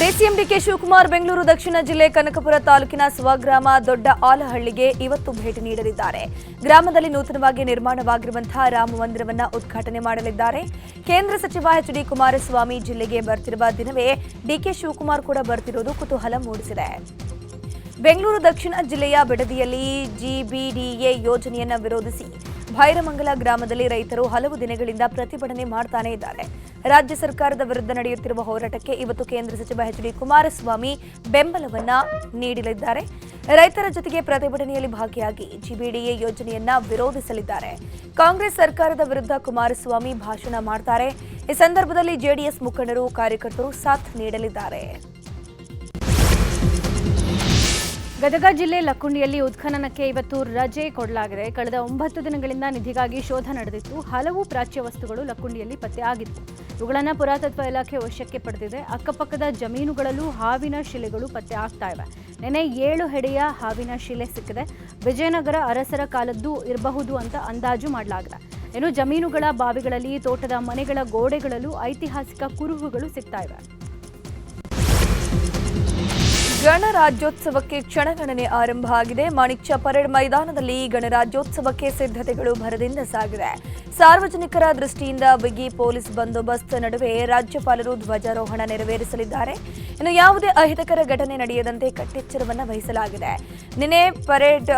DCM DK Shivakumar Bengaluru ದಕ್ಷಿಣ ಜಿಲ್ಲೆ ಕನಕಪುರ ತಾಲೂಕಿನ ಸ್ವಗ್ರಾಮ ದೊಡ್ಡ ಆಲಹಳ್ಳಿಗೆ ಇವತ್ತು ಭೇಟಿ ನೀಡಲಿದ್ದಾರೆ. ಗ್ರಾಮದಲ್ಲಿ ನೂತನವಾಗಿ ನಿರ್ಮಾಣವಾಗಿರುವಂತಹ ರಾಮ ಮಂದಿರವನ್ನು ಉದ್ಘಾಟನೆ ಮಾಡಲಿದ್ದಾರೆ. ಕೇಂದ್ರ ಸಚಿವ ಎಚ್ ಡಿ ಕುಮಾರಸ್ವಾಮಿ ಜಿಲ್ಲೆಗೆ ಬರ್ತಿರುವ ದಿನವೇ ಡಿಕೆ ಶಿವಕುಮಾರ್ ಕೂಡ ಬರ್ತಿರೋದು ಕುತೂಹಲ ಮೂಡಿಸಿದೆ. ಬೆಂಗಳೂರು ದಕ್ಷಿಣ ಜಿಲ್ಲೆಯ ಬಿಡದಿಯಲ್ಲಿ ಜಿಬಿಡಿಎ ಯೋಜನೆಯನ್ನು ವಿರೋಧಿಸಿ ಭೈರಮಂಗಲ ಗ್ರಾಮದಲ್ಲಿ ರೈತರು ಹಲವು ದಿನಗಳಿಂದ ಪ್ರತಿಭಟನೆ ಮಾಡ್ತಾನೇ ಇದ್ದಾರೆ. ರಾಜ್ಯ ಸರ್ಕಾರದ ವಿರುದ್ಧ ನಡೆಯುತ್ತಿರುವ ಹೋರಾಟಕ್ಕೆ ಇವತ್ತು ಕೇಂದ್ರ ಸಚಿವ ಎಚ್ ಡಿ ಕುಮಾರಸ್ವಾಮಿ ಬೆಂಬಲವನ್ನ ನೀಡಲಿದ್ದಾರೆ. ರೈತರ ಜೊತೆಗೆ ಪ್ರತಿಭಟನೆಯಲ್ಲಿ ಭಾಗಿಯಾಗಿ ಜಿಬಿಡಿಎ ಯೋಜನೆಯನ್ನ ವಿರೋಧಿಸಲಿದ್ದಾರೆ. ಕಾಂಗ್ರೆಸ್ ಸರ್ಕಾರದ ವಿರುದ್ಧ ಕುಮಾರಸ್ವಾಮಿ ಭಾಷಣ ಮಾಡ್ತಾರೆ. ಈ ಸಂದರ್ಭದಲ್ಲಿ ಜೆಡಿಎಸ್ ಮುಖಂಡರು, ಕಾರ್ಯಕರ್ತರು ಸಾಥ್ ನೀಡಲಿದ್ದಾರೆ. ಗದಗ ಜಿಲ್ಲೆ ಲಕ್ಕುಂಡಿಯಲ್ಲಿ ಉತ್ಖನನಕ್ಕೆ ಇವತ್ತು ರಜೆ ಕೊಡಲಾಗಿದೆ. ಕಳೆದ ಒಂಬತ್ತು ದಿನಗಳಿಂದ ನಿಧಿಗಾಗಿ ಶೋಧ ನಡೆದಿತ್ತು. ಹಲವು ಪ್ರಾಚ್ಯ ವಸ್ತುಗಳು ಲಕ್ಕುಂಡಿಯಲ್ಲಿ ಪತ್ತೆ ಆಗಿತ್ತು. ಇವುಗಳನ್ನು ಪುರಾತತ್ವ ಇಲಾಖೆ ವಶಕ್ಕೆ ಪಡೆದಿದೆ. ಅಕ್ಕಪಕ್ಕದ ಜಮೀನುಗಳಲ್ಲೂ ಹಾವಿನ ಶಿಲೆಗಳು ಪತ್ತೆ ಆಗ್ತಾ ಇವೆ. ನೆನೆ ಏಳು ಹೆಡೆಯ ಹಾವಿನ ಶಿಲೆ ಸಿಕ್ಕಿದೆ. ವಿಜಯನಗರ ಅರಸರ ಕಾಲದ್ದು ಇರಬಹುದು ಅಂತ ಅಂದಾಜು ಮಾಡಲಾಗಿದೆ. ಇನ್ನು ಜಮೀನುಗಳ ಬಾವಿಗಳಲ್ಲಿ, ತೋಟದ ಮನೆಗಳ ಗೋಡೆಗಳಲ್ಲೂ ಐತಿಹಾಸಿಕ ಕುರುಹುಗಳು ಸಿಗ್ತಾ ಇವೆ. ಗಣರಾಜ್ಯೋತ್ಸವಕ್ಕೆ ಕ್ಷಣಗಣನೆ ಆರಂಭ ಆಗಿದೆ. ಮಾಣಿಕ್ಯ ಪರೇಡ್ ಮೈದಾನದಲ್ಲಿ ಗಣರಾಜ್ಯೋತ್ಸವಕ್ಕೆ ಸಿದ್ಧತೆಗಳು ಭರದಿಂದ ಸಾಗಿದೆ. ಸಾರ್ವಜನಿಕರ ದೃಷ್ಟಿಯಿಂದ ಬಿಗಿ ಪೊಲೀಸ್ ಬಂದೋಬಸ್ತ್ ನಡುವೆ ರಾಜ್ಯಪಾಲರು ಧ್ವಜಾರೋಹಣ ನೆರವೇರಿಸಲಿದ್ದಾರೆ. ಇನ್ನು ಯಾವುದೇ ಅಹಿತಕರ ಘಟನೆ ನಡೆಯದಂತೆ ಕಟ್ಟೆಚ್ಚರವನ್ನು ವಹಿಸಲಾಗಿದೆ. ನಿನ್ನೆ ಪರೇಡ್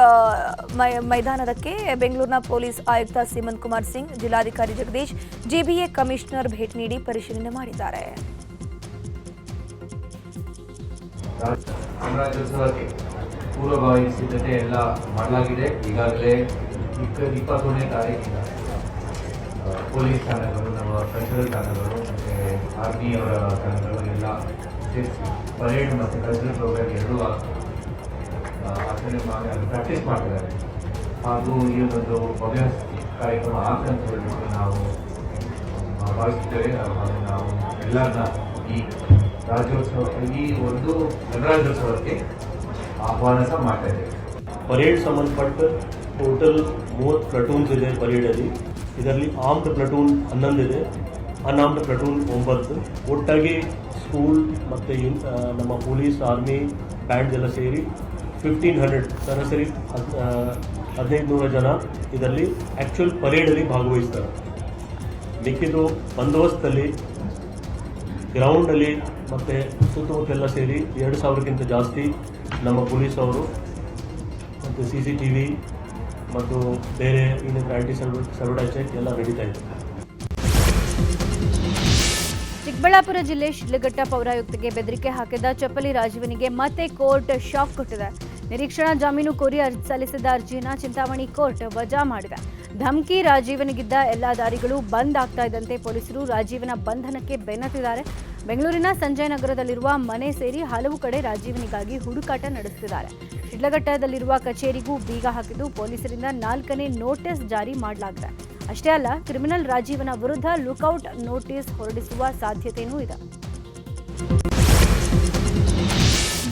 ಮೈದಾನಕ್ಕೆ ಬೆಂಗಳೂರಿನ ಪೊಲೀಸ್ ಆಯುಕ್ತ ಸಿಮಂತ್ ಕುಮಾರ್ ಸಿಂಗ್, ಜಿಲ್ಲಾಧಿಕಾರಿ ಜಗದೀಶ್, ಜಿಬಿಎ ಕಮಿಷನರ್ ಭೇಟಿ ನೀಡಿ ಪರಿಶೀಲನೆ ಮಾಡಿದ್ದಾರೆ. ಗಣರಾಜ್ಯೋತ್ಸವಕ್ಕೆ ಪೂರ್ವಭಾವಿ ಸಿದ್ಧತೆ ಎಲ್ಲ ಮಾಡಲಾಗಿದೆ. ಈಗಾಗಲೇ ಇಪ್ಪ ಇಪ್ಪತ್ತೊಂದನೇ ತಾರೀಕಿನ ಪೊಲೀಸ್ ಠಾಣೆಗಳು ನಮ್ಮ ಕಲ್ಚರಲ್ ಠಾಣೆಗಳು ಮತ್ತು ಆರ್ಮಿ ಅವರ ಠಾಣೆಗಳು ಎಲ್ಲ ಪರೇಡ್ ಮತ್ತು ಕಲ್ಚರಲ್ ಪ್ರೋಗ್ರಾಮ್ ಎರಡೂ ಆಚರಣೆ ಮಾಡಿ ಪ್ರಾಕ್ಟೀಸ್ ಮಾಡ್ತಿದ್ದಾರೆ. ಹಾಗೂ ಈ ಒಂದು ಭವ್ಯ ಕಾರ್ಯಕ್ರಮ ಆಗ್ತಂತ ಹೇಳ್ಬಿಟ್ಟು ನಾವು ಆ, ಭಾವಿಸುತ್ತೇವೆ ಹಾಗೂ ನಾವು ಎಲ್ಲರನ್ನ ಈ ರಾಜ್ಯೋತ್ಸವ ಈ ಒಂದು ಗಣರಾಜ್ಯೋತ್ಸವಕ್ಕೆ ಆಹ್ವಾನ ಸಹ ಪರೇಡ್ ಸಂಬಂಧಪಟ್ಟ ಟೋಟಲ್ ಮೂವತ್ತು ಪ್ಲಟೂನ್ಸ್ ಇದೆ ಪರೇಡಲ್ಲಿ ಇದರಲ್ಲಿ ಆರ್ಮ್ಡ್ ಪ್ಲಟೂನ್ ಹನ್ನೊಂದಿದೆ ಅನ್ಆರ್ಮ್ಡ್ ಪ್ಲಟೂನ್ ಒಂಬತ್ತು. ಒಟ್ಟಾಗಿ ಸ್ಕೂಲ್ ಮತ್ತು ನಮ್ಮ ಪೊಲೀಸ್, ಆರ್ಮಿ ಬ್ಯಾಂಡ್ ಎಲ್ಲ ಸೇರಿ ಫಿಫ್ಟೀನ್ ಹಂಡ್ರೆಡ್ ಸರಾಸರಿ ಹದಿನೈದು ನೂರ ಜನ ಇದರಲ್ಲಿ ಆ್ಯಕ್ಚುಯಲ್ ಪರೇಡಲ್ಲಿ ಭಾಗವಹಿಸ್ತಾರೆ. ಮಿಕ್ಕಿದ್ದು ಬಂದೋಬಸ್ತಲ್ಲಿ ಗ್ರೌಂಡಲ್ಲಿ ಮತ್ತು ಸುತ್ತಮುತ್ತೆಲ್ಲ ಸೇರಿ ಎರಡು ಸಾವಿರಕ್ಕಿಂತ ಜಾಸ್ತಿ ನಮ್ಮ ಪೊಲೀಸ್ ಅವರು ಮತ್ತು ಸಿ ಸಿ ಟಿ ವಿ ಮತ್ತು ಬೇರೆ ಇನ್ನು ಆ್ಯಂಟಿ ಸರ್ವ ಸರ್ವಟೈಸ್ ಚೆಕ್ ಎಲ್ಲ ನಡೀತಾ ಇದೆ. ಚಿಕ್ಕಬಳ್ಳಾಪುರ ಜಿಲ್ಲೆ ಶಿಡ್ಲಘಟ್ಟ ಪೌರಾಯುಕ್ತಗೆ ಬೆದರಿಕೆ ಹಾಕಿದ ಚಪ್ಪಲಿ ರಾಜೀವನಿಗೆ ಮತ್ತೆ ಕೋರ್ಟ್ ಶಾಕ್ ಕೊಟ್ಟಿದೆ. ನಿರೀಕ್ಷಣಾ ಜಾಮೀನು ಕೋರಿ ಅರ್ಜಿ ಸಲ್ಲಿಸಿದ್ದ ಅರ್ಜಿಯನ್ನ ಚಿಂತಾಮಣಿ ಕೋರ್ಟ್ ವಜಾ ಮಾಡಿದೆ. ಧಮ್ಕಿ ರಾಜೀವನಿಗಿದ್ದ ಎಲ್ಲ ದಾರಿಗಳು ಬಂದ್ ಆಗ್ತಾ ಇದ್ದಂತೆ ಪೊಲೀಸರು ರಾಜೀವನ ಬಂಧನಕ್ಕೆ ಬೆನ್ನತ್ತಿದ್ದಾರೆ. ಬೆಂಗಳೂರಿನ ಸಂಜಯ್ ನಗರದಲ್ಲಿರುವ ಮನೆ ಸೇರಿ ಹಲವು ಕಡೆ ರಾಜೀವನಿಗಾಗಿ ಹುಡುಕಾಟ ನಡೆಸುತ್ತಿದ್ದಾರೆ. ಶಿಡ್ಲಘಟ್ಟದಲ್ಲಿರುವ ಕಚೇರಿಗೂ ಬೀಗ ಹಾಕಿದ್ದು ಪೊಲೀಸರಿಂದ ನಾಲ್ಕನೇ ನೋಟಿಸ್ ಜಾರಿ ಮಾಡಲಾಗಿದೆ. ಅಷ್ಟೇ ಅಲ್ಲ, ಕ್ರಿಮಿನಲ್ ರಾಜೀವನ ವಿರುದ್ಧ ಲುಕೌಟ್ ನೋಟಿಸ್ ಹೊರಡಿಸುವ ಸಾಧ್ಯತೆಯೂ ಇದೆ.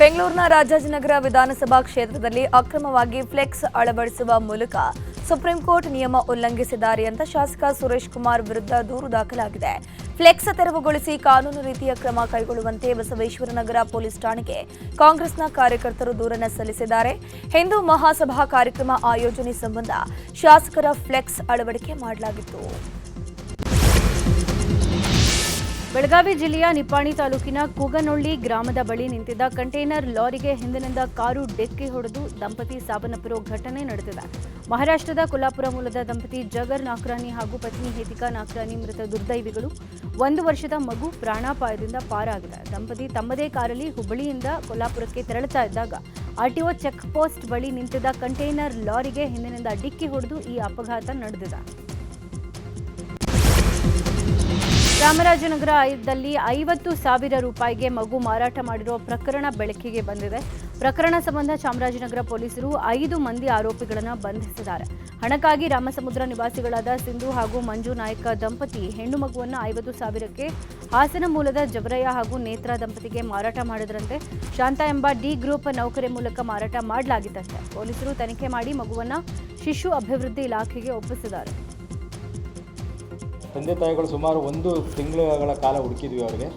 ಬೆಂಗಳೂರಿನ ರಾಜಾಜಿನಗರ ವಿಧಾನಸಭಾ ಕ್ಷೇತ್ರದಲ್ಲಿ ಅಕ್ರಮವಾಗಿ ಫ್ಲೆಕ್ಸ್ ಅಳವಡಿಸುವ ಮೂಲಕ ಸುಪ್ರೀಂ ಕೋರ್ಟ್ ನಿಯಮ ಉಲ್ಲಂಘಿಸಿದ್ದಾರೆ ಅಂತ ಶಾಸಕ ಸುರೇಶ್ ಕುಮಾರ್ ವಿರುದ್ಧ ದೂರು ದಾಖಲಾಗಿದೆ. ಫ್ಲೆಕ್ಸ್ ತೆರವುಗೊಳಿಸಿ ಕಾನೂನು ರೀತಿಯ ಕ್ರಮ ಕೈಗೊಳ್ಳುವಂತೆ ಬಸವೇಶ್ವರನಗರ ಪೊಲೀಸ್ ಠಾಣೆಗೆ ಕಾಂಗ್ರೆಸ್ನ ಕಾರ್ಯಕರ್ತರು ದೂರನ್ನು ಸಲ್ಲಿಸಿದ್ದಾರೆ. ಹಿಂದೂ ಮಹಾಸಭಾ ಕಾರ್ಯಕ್ರಮ ಆಯೋಜನೆ ಸಂಬಂಧ ಶಾಸಕರ ಫ್ಲೆಕ್ಸ್ ಅಳವಡಿಕೆ ಮಾಡಲಾಗಿತ್ತು. ಬೆಳಗಾವಿ ಜಿಲ್ಲೆಯ ನಿಪ್ಪಾಣಿ ತಾಲೂಕಿನ ಕುಗನೊಳ್ಳಿ ಗ್ರಾಮದ ಬಳಿ ನಿಂತಿದ್ದ ಕಂಟೈನರ್ ಲಾರಿಗೆ ಹಿಂದಿನಿಂದ ಕಾರು ಡಿಕ್ಕಿ ಹೊಡೆದು ದಂಪತಿ ಸಾವನ್ನಪ್ಪಿರೋ ಘಟನೆ ನಡೆದಿದೆ. ಮಹಾರಾಷ್ಟ್ರದ ಕೊಲ್ಲಾಪುರ ಮೂಲದ ದಂಪತಿ ಜಗರ್ ನಾಕ್ರಾನಿ ಹಾಗೂ ಪತ್ನಿ ಹೇತಿಕಾ ನಾಕ್ರಾನಿ ಮೃತ ದುರ್ದೈವಿಗಳು ಒಂದು ವರ್ಷದ ಮಗು ಪ್ರಾಣಾಪಾಯದಿಂದ ಪಾರಾಗಿದೆ. ದಂಪತಿ ತಮ್ಮದೇ ಕಾರಲ್ಲಿ ಹುಬ್ಬಳ್ಳಿಯಿಂದ ಕೊಲ್ಲಾಪುರಕ್ಕೆ ತೆರಳುತ್ತಾ ಇದ್ದಾಗ ಆರ್ಟಿಒ ಚೆಕ್ ಪೋಸ್ಟ್ ಬಳಿ ನಿಂತಿದ್ದ ಕಂಟೈನರ್ ಲಾರಿಗೆ ಹಿಂದಿನಿಂದ ಡಿಕ್ಕಿ ಹೊಡೆದು ಈ ಅಪಘಾತ ನಡೆದಿದೆ. ಚಾಮರಾಜನಗರದಲ್ಲಿ ಐವತ್ತು ಸಾವಿರ ರೂಪಾಯಿಗೆ ಮಗು ಮಾರಾಟ ಮಾಡಿರುವ ಪ್ರಕರಣ ಬೆಳಕಿಗೆ ಬಂದಿದೆ. ಪ್ರಕರಣ ಸಂಬಂಧ ಚಾಮರಾಜನಗರ ಪೊಲೀಸರು ಐದು ಮಂದಿ ಆರೋಪಿಗಳನ್ನು ಬಂಧಿಸಿದ್ದಾರೆ. ಹಣಕ್ಕಾಗಿ ರಾಮಸಮುದ್ರ ನಿವಾಸಿಗಳಾದ ಸಿಂಧು ಹಾಗೂ ಮಂಜು ನಾಯಕ ದಂಪತಿ ಹೆಣ್ಣು ಮಗುವನ್ನು ಐವತ್ತು ಸಾವಿರಕ್ಕೆ ಹಾಸನ ಮೂಲದ ಜಬರಯ್ಯ ಹಾಗೂ ನೇತ್ರ ದಂಪತಿಗೆ ಮಾರಾಟ ಮಾಡಿದ್ರಂತೆ. ಶಾಂತ ಎಂಬ ಡಿ ಗ್ರೂಪ್ ನೌಕರಿ ಮೂಲಕ ಮಾರಾಟ ಮಾಡಲಾಗಿತ್ತಂತೆ ಪೊಲೀಸರು ತನಿಖೆ ಮಾಡಿ ಮಗುವನ್ನು ಶಿಶು ಅಭಿವೃದ್ಧಿ ಇಲಾಖೆಗೆ ಒಪ್ಪಿಸಿದ್ದಾರೆ. ತಂದೆ ತಾಯಿಗಳು ಸುಮಾರು ಒಂದು ತಿಂಗಳುಗಳ ಕಾಲ ಹುಡುಕಿದ್ವಿ ಅವ್ರಿಗೆ.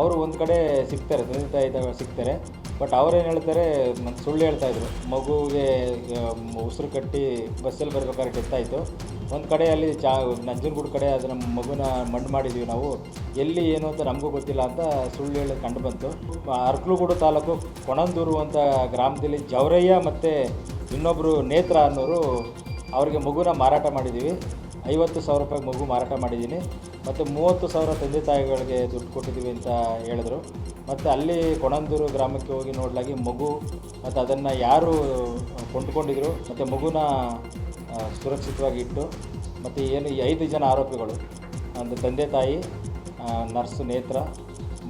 ಅವರು ಒಂದು ಕಡೆ ಸಿಗ್ತಾರೆ, ತಂದೆ ತಾಯಿ ಸಿಗ್ತಾರೆ. ಬಟ್ ಅವ್ರೇನು ಹೇಳ್ತಾರೆ ಸುಳ್ಳು ಹೇಳ್ತಾ ಇದ್ರು. ಮಗುವಿಗೆ ಉಸಿರು ಕಟ್ಟಿ ಬಸ್ಸಲ್ಲಿ ಬರ್ಬೇಕಾದ್ರೆ ಡೆತ್ತಾಯಿತು ಒಂದು ಕಡೆ ಅಲ್ಲಿ ಚಾ, ನಂಜನಗೂಡು ಕಡೆ ಅದನ್ನು ಮಗುನ ಮಣ್ಣು ಮಾಡಿದ್ವಿ ನಾವು. ಎಲ್ಲಿ ಏನು ಅಂತ ನಮಗೂ ಗೊತ್ತಿಲ್ಲ ಅಂತ ಸುಳ್ಳು ಹೇಳಿ ಕಂಡು ಬಂತು. ಅರ್ಕಲುಗೂಡು ತಾಲೂಕು ಕೊಣಂದೂರು ಅಂತ ಗ್ರಾಮದಲ್ಲಿ ಜವರಯ್ಯ ಮತ್ತು ಇನ್ನೊಬ್ಬರು ನೇತ್ರ ಅನ್ನೋರು ಅವರಿಗೆ ಮಗುನ ಮಾರಾಟ ಮಾಡಿದ್ದೀವಿ ಐವತ್ತು ಸಾವಿರ ರೂಪಾಯಿ ಮಗು ಮಾರಾಟ ಮಾಡಿದ್ದೀನಿ. ಮತ್ತು ಮೂವತ್ತು ಸಾವಿರ ತಂದೆ ತಾಯಿಗಳಿಗೆ ದುಡ್ಡು ಕೊಟ್ಟಿದ್ದೀವಿ ಅಂತ ಹೇಳಿದ್ರು. ಮತ್ತು ಅಲ್ಲಿ ಕೊಣಂದೂರು ಗ್ರಾಮಕ್ಕೆ ಹೋಗಿ ನೋಡಲಾಗಿ ಮಗು ಮತ್ತು ಅದನ್ನು ಯಾರು ಕೊಂಡುಕೊಂಡಿದ್ರು. ಮತ್ತು ಮಗುನ ಸುರಕ್ಷಿತವಾಗಿ ಇಟ್ಟು ಮತ್ತು ಏನು ಈ ಐದು ಜನ ಆರೋಪಿಗಳು, ಅಂದರೆ ತಂದೆ ತಾಯಿ ನರ್ಸು, ನೇತ್ರ,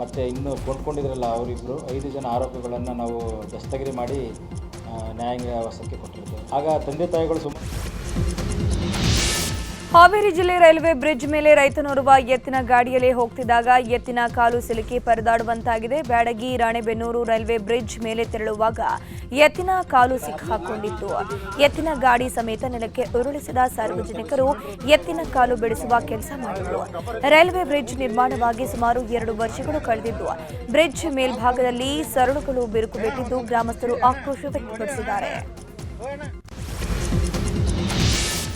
ಮತ್ತು ಇನ್ನು ಕೊಂಡ್ಕೊಂಡಿದ್ರಲ್ಲ ಅವರಿಬ್ಬರು ಐದು ಜನ ಆರೋಪಿಗಳನ್ನು ನಾವು ದಸ್ತಗಿರಿ ಮಾಡಿ ನ್ಯಾಯಾಂಗ ವಶಕ್ಕೆ ಕೊಟ್ಟಿರ್ತೇವೆ. ಆಗ ತಂದೆ ತಾಯಿಗಳು ಸುಮಾರು ಹಾವೇರಿ ಜಿಲ್ಲೆ ರೈಲ್ವೆ ಬ್ರಿಡ್ಜ್ ಮೇಲೆ ರೈತನೋರ್ವ ಎತ್ತಿನ ಗಾಡಿಯಲ್ಲಿ ಹೋಗ್ತಿದ್ದಾಗ ಎತ್ತಿನ ಕಾಲು ಸಿಲುಕಿ ಪರದಾಡುವಂತಾಗಿದೆ. ಬ್ಯಾಡಗಿ, ರಾಣೆಬೆನ್ನೂರು ರೈಲ್ವೆ ಬ್ರಿಡ್ಜ್ ಮೇಲೆ ತೆರಳುವಾಗ ಎತ್ತಿನ ಕಾಲು ಸಿಕ್ಕಾಕೊಂಡಿತ್ತು. ಎತ್ತಿನ ಗಾಡಿ ಸಮೇತ ನೆಲಕ್ಕೆ ಉರುಳಿಸಿದ ಸಾರ್ವಜನಿಕರು ಎತ್ತಿನ ಕಾಲು ಬಿಡಿಸುವ ಕೆಲಸ ಮಾಡಿದರು. ರೈಲ್ವೆ ಬ್ರಿಡ್ಜ್ ನಿರ್ಮಾಣವಾಗಿ ಸುಮಾರು ಎರಡು ವರ್ಷಗಳು ಕಳೆದಿದ್ದು, ಬ್ರಿಡ್ಜ್ ಮೇಲ್ಭಾಗದಲ್ಲಿ ಸರಳುಗಳು ಬಿರುಕು ಬಿಟ್ಟಿದ್ದು ಗ್ರಾಮಸ್ಥರು ಆಕ್ರೋಶ ವ್ಯಕ್ತಪಡಿಸಿದ್ದಾರೆ.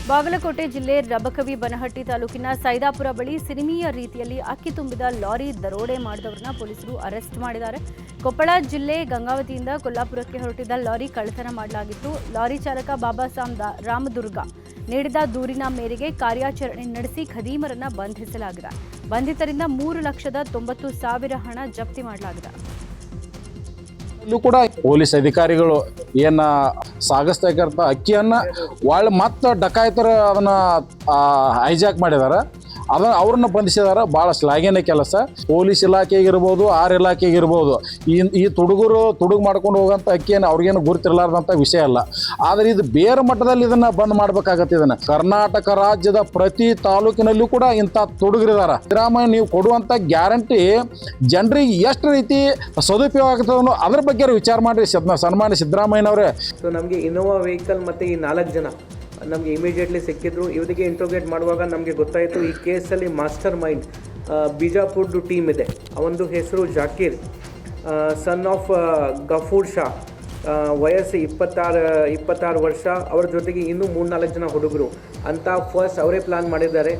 ಬಾಗಲಕೋಟೆ ಜಿಲ್ಲೆ ರಬಕವಿ ಬನಹಟ್ಟಿ ತಾಲೂಕಿನ ಸೈದಾಪುರ ಬಳಿ ಸಿನಿಮೀಯ ರೀತಿಯಲ್ಲಿ ಅಕ್ಕಿ ತುಂಬಿದ ಲಾರಿ ದರೋಡೆ ಮಾಡಿದವರನ್ನ ಪೊಲೀಸರು ಅರೆಸ್ಟ್ ಮಾಡಿದ್ದಾರೆ. ಕೊಪ್ಪಳ ಜಿಲ್ಲೆ ಗಂಗಾವತಿಯಿಂದ ಕೊಲ್ಲಾಪುರಕ್ಕೆ ಹೊರಟಿದ್ದ ಲಾರಿ ಕಳ್ಳತನ ಮಾಡಲಾಗಿತ್ತು. ಲಾರಿ ಚಾಲಕ ಬಾಬಾ ಸಾಮ್ದ ರಾಮದುರ್ಗ ನೀಡಿದ ದೂರಿನ ಮೇರೆಗೆ ಕಾರ್ಯಾಚರಣೆ ನಡೆಸಿ ಖದೀಮರನ್ನ ಬಂಧಿಸಲಾಗಿದೆ. ಬಂಧಿತರಿಂದ ಮೂರು ಲಕ್ಷದ ತೊಂಬತ್ತು ಸಾವಿರ ಹಣ ಜಪ್ತಿ ಮಾಡಲಾಗಿದೆ. ಇಲ್ಲೂ ಕೂಡ ಪೊಲೀಸ್ ಅಧಿಕಾರಿಗಳು ಏನ ಸಾಗಿಸ್ತಾ ಅಕ್ಕಿಯನ್ನ ಒಳ್ಳೆ ಮತ್ತೆ ಡಕಾಯ್ತರ ಅದನ್ನ ಹೈಜಾಕ್ ಮಾಡಿದಾರ. ಅದನ್ನ ಅವ್ರನ್ನ ಬಂಧಿಸಿದಾರ ಭಾಳ ಶ್ಲಾಘನೀಯ ಕೆಲಸ. ಪೊಲೀಸ್ ಇಲಾಖೆಗಿರ್ಬೋದು, ಆರ್ ಇಲಾಖೆಗಿರ್ಬೋದು. ಈ ಈ ತುಡುಗರು ತುಡುಗು ಮಾಡ್ಕೊಂಡು ಹೋಗೋಂಥ ಅಕ್ಕಿಯನ್ನು ಅವ್ರಿಗೇನು ಗುರುತಿರಲಾರ್ದಂಥ ವಿಷಯ ಅಲ್ಲ. ಆದರೆ ಇದು ಬೇರೆ ಮಟ್ಟದಲ್ಲಿ ಇದನ್ನ ಬಂದ್ ಮಾಡ್ಬೇಕಾಗತ್ತೆ ಇದನ್ನ. ಕರ್ನಾಟಕ ರಾಜ್ಯದ ಪ್ರತಿ ತಾಲೂಕಿನಲ್ಲೂ ಕೂಡ ಇಂಥ ತುಡುಗರಿದಾರ. ಸಿದ್ದರಾಮಯ್ಯ, ನೀವು ಕೊಡುವಂಥ ಗ್ಯಾರಂಟಿ ಜನರಿಗೆ ಎಷ್ಟು ರೀತಿ ಸದುಪಯೋಗ ಆಗ್ತದೆ ಅದ್ರ ಬಗ್ಗೆ ವಿಚಾರ ಮಾಡಿ ಸನ್ಮಾನ್ಯ ಸಿದ್ದರಾಮಯ್ಯನವರೇ. ಸೊ ನಮಗೆ ಇನೋವಾ ವೆಹಿಕಲ್ ಮತ್ತು ಈ ನಾಲ್ಕು ಜನ. ನಮಗೆ ಇಮಿಡಿಯೇಟ್ಲಿ ಸಿಕ್ಕಿದ್ರು. ಇವರಿಗೆ ಇಂಟ್ರೋಗೇಟ್ ಮಾಡುವಾಗ ನಮಗೆ ಗೊತ್ತಾಯಿತು, ಈ ಕೇಸಲ್ಲಿ ಮಾಸ್ಟರ್ ಮೈಂಡ್ ಬಿಜಾಪುರ್ದು ಟೀಮ್ ಇದೆ. ಅವನದು ಹೆಸರು Zakir. Son of Gafoor Shah. ವಯಸ್ಸು ಇಪ್ಪತ್ತಾರು ಇಪ್ಪತ್ತಾರು ವರ್ಷ. ಅವ್ರ ಜೊತೆಗೆ ಇನ್ನೂ ಮೂರು ನಾಲ್ಕು ಜನ ಹುಡುಗರು. ಅಂತ ಫಸ್ಟ್ ಅವರೇ ಪ್ಲಾನ್ ಮಾಡಿದ್ದಾರೆ.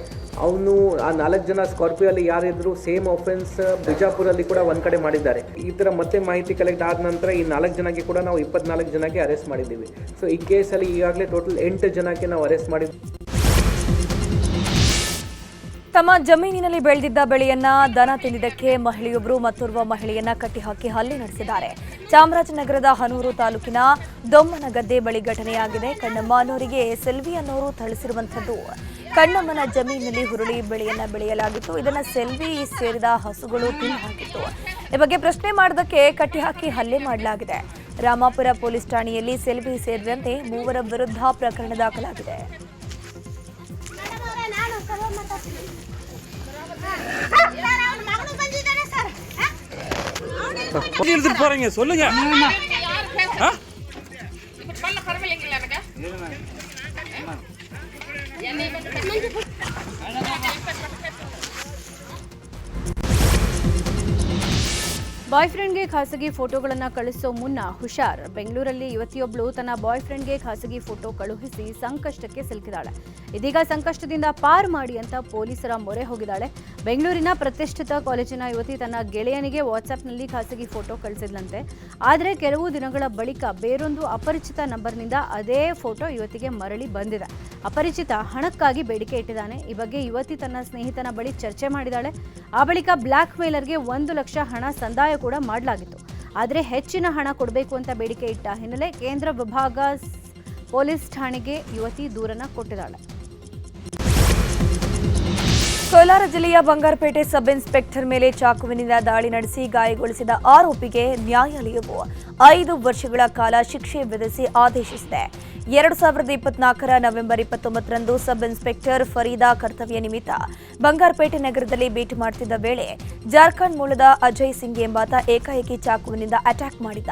ಅವನು ಆ ನಾಲ್ಕು ಜನ ಸ್ಕಾರ್ಪಿಯೋಲ್ಲಿ ಯಾರಿದ್ರು ಸೇಮ್ ಆಫೆನ್ಸ್ ಬಿಜಾಪುರಲ್ಲಿ ಕೂಡ ಒಂದು ಕಡೆ ಮಾಡಿದ್ದಾರೆ. ಈ ಥರ ಮತ್ತೆ ಮಾಹಿತಿ ಕಲೆಕ್ಟ್ ಆದ ನಂತರ ಈ ನಾಲ್ಕು ಜನಕ್ಕೆ ಕೂಡ ನಾವು ಇಪ್ಪತ್ನಾಲ್ಕು ಜನಕ್ಕೆ ಅರೆಸ್ಟ್ ಮಾಡಿದ್ದೀವಿ. ಸೊ ಈ ಕೇಸಲ್ಲಿ ಈಗಾಗಲೇ ಟೋಟಲ್ ಎಂಟು ಜನಕ್ಕೆ ನಾವು ಅರೆಸ್ಟ್ ಮಾಡಿದ್ದೀವಿ ತಮ್ಮ ಜಮೀನಿನಲ್ಲಿ ಬೆಳೆದಿದ್ದ ಬೆಳೆಯನ್ನ ದನ ತಿಂದಿದ್ದಕ್ಕೆ ಮಹಿಳೆಯೊಬ್ಬರು ಮತ್ತೋರ್ವ ಮಹಿಳೆಯನ್ನ ಕಟ್ಟಿಹಾಕಿ ಹಲ್ಲೆ ನಡೆಸಿದ್ದಾರೆ. ಚಾಮರಾಜನಗರದ ಹನೂರು ತಾಲೂಕಿನ ದೊಮ್ಮನಗದ್ದೆ ಬಳಿ ಘಟನೆಯಾಗಿದೆ. ಕಣ್ಣಮ್ಮ ಅನ್ನೋರಿಗೆ ಸೆಲ್ವಿ ಅನ್ನೋರು ಥಳಿಸಿರುವಂಥದ್ದು. ಕಣ್ಣಮ್ಮನ ಜಮೀನಿನಲ್ಲಿ ಹುರುಳಿ ಬೆಳೆಯನ್ನ ಬೆಳೆಯಲಾಗಿತ್ತು ಇದನ್ನ ಸೆಲ್ವಿ ಸೇರಿದ ಹಸುಗಳು ತಿಂದು ಹಾಕಿತ್ತು ಈ ಬಗ್ಗೆ ಪ್ರಶ್ನೆ ಮಾಡೋದಕ್ಕೆ ಕಟ್ಟಿಹಾಕಿ ಹಲ್ಲೆ ಮಾಡಲಾಗಿದೆ ರಾಮಾಪುರ ಪೊಲೀಸ್ ಠಾಣೆಯಲ್ಲಿ ಸೆಲ್ವಿ ಸೇರಿದಂತೆ ಮೂವರ ವಿರುದ್ಧ ಪ್ರಕರಣ ದಾಖಲಾಗಿದೆ ಮಗನು ಬಂದಿದ್ದಾನೆ ಸರ್ எடுத்துட்டு போறீங்க சொல்லுங்க Take it, ಬಾಯ್ ಫ್ರೆಂಡ್ಗೆ ಖಾಸಗಿ ಫೋಟೋಗಳನ್ನು ಕಳಿಸೋ ಮುನ್ನ ಹುಷಾರ್. ಬೆಂಗಳೂರಲ್ಲಿ ಯುವತಿಯೊಬ್ಬಳು ತನ್ನ ಬಾಯ್ ಫ್ರೆಂಡ್ಗೆ ಖಾಸಗಿ ಫೋಟೋ ಕಳುಹಿಸಿ ಸಂಕಷ್ಟಕ್ಕೆ ಸಿಲುಕಿದಾಳೆ. ಇದೀಗ ಸಂಕಷ್ಟದಿಂದ ಪಾರ್ ಮಾಡಿ ಅಂತ ಪೊಲೀಸರ ಮೊರೆ ಹೋಗಿದ್ದಾಳೆ. ಬೆಂಗಳೂರಿನ ಪ್ರತಿಷ್ಠಿತ ಕಾಲೇಜಿನ ಯುವತಿ ತನ್ನ ಗೆಳೆಯನಿಗೆ ವಾಟ್ಸ್ಆ್ಯಪ್ನಲ್ಲಿ ಖಾಸಗಿ ಫೋಟೋ ಕಳಿಸಿದ್ಲಂತೆ. ಆದರೆ ಕೆಲವು ದಿನಗಳ ಬಳಿಕ ಬೇರೊಂದು ಅಪರಿಚಿತ ನಂಬರ್ನಿಂದ ಅದೇ ಫೋಟೋ ಯುವತಿಗೆ ಮರಳಿ ಬಂದಿದೆ. ಅಪರಿಚಿತ ಹಣಕ್ಕಾಗಿ ಬೇಡಿಕೆ ಇಟ್ಟಿದ್ದಾನೆ. ಈ ಬಗ್ಗೆ ಯುವತಿ ತನ್ನ ಸ್ನೇಹಿತನ ಬಳಿ ಚರ್ಚೆ ಮಾಡಿದಾಳೆ. ಆ ಬಳಿಕ ಬ್ಲ್ಯಾಕ್ ಮೇಲರ್ಗೆ ಒಂದು ಲಕ್ಷ ಹಣ ಸಂದಾಯ ಕೂಡ ಮಾಡಲಾಗಿತ್ತು. ಆದರೆ ಹೆಚ್ಚಿನ ಹಣ ಕೊಡಬೇಕು ಅಂತ ಬೇಡಿಕೆ ಇಟ್ಟ ಹಿನ್ನೆಲೆ ಕೇಂದ್ರ ವಿಭಾಗ ಪೊಲೀಸ್ ಠಾಣೆಗೆ ಯುವತಿ ದೂರನ್ನ ಕೊಟ್ಟಿದ್ದಾಳೆ. ಕೋಲಾರ ಜಿಲ್ಲೆಯ ಬಂಗಾರಪೇಟೆ ಸಬ್ ಇನ್ಸ್ಪೆಕ್ಟರ್ ಮೇಲೆ ಚಾಕುವಿನಿಂದ ದಾಳಿ ನಡೆಸಿ ಗಾಯಗೊಳಿಸಿದ ಆರೋಪಿಗೆ ನ್ಯಾಯಾಲಯವು ಐದು ವರ್ಷಗಳ ಕಾಲ ಶಿಕ್ಷೆ ವಿಧಿಸಿ ಆದೇಶಿಸಿದೆ. ಎರಡು ಸಾವಿರದ ಇಪ್ಪತ್ನಾಲ್ಕರ ನವೆಂಬರ್ ಇಪ್ಪತ್ತೊಂಬತ್ತರಂದು ಸಬ್ ಇನ್ಸ್ಪೆಕ್ಟರ್ ಫರೀದಾ ಕರ್ತವ್ಯ ನಿಮಿತ್ತ ಬಂಗಾರಪೇಟೆ ನಗರದಲ್ಲಿ ಭೇಟಿ ಮಾಡುತ್ತಿದ್ದ ವೇಳೆ ಜಾರ್ಖಂಡ್ ಮೂಲದ ಅಜಯ್ ಸಿಂಗ್ ಎಂಬಾತ ಏಕಾಏಕಿ ಚಾಕುವಿನಿಂದ ಅಟ್ಯಾಕ್ ಮಾಡಿದ್ದ.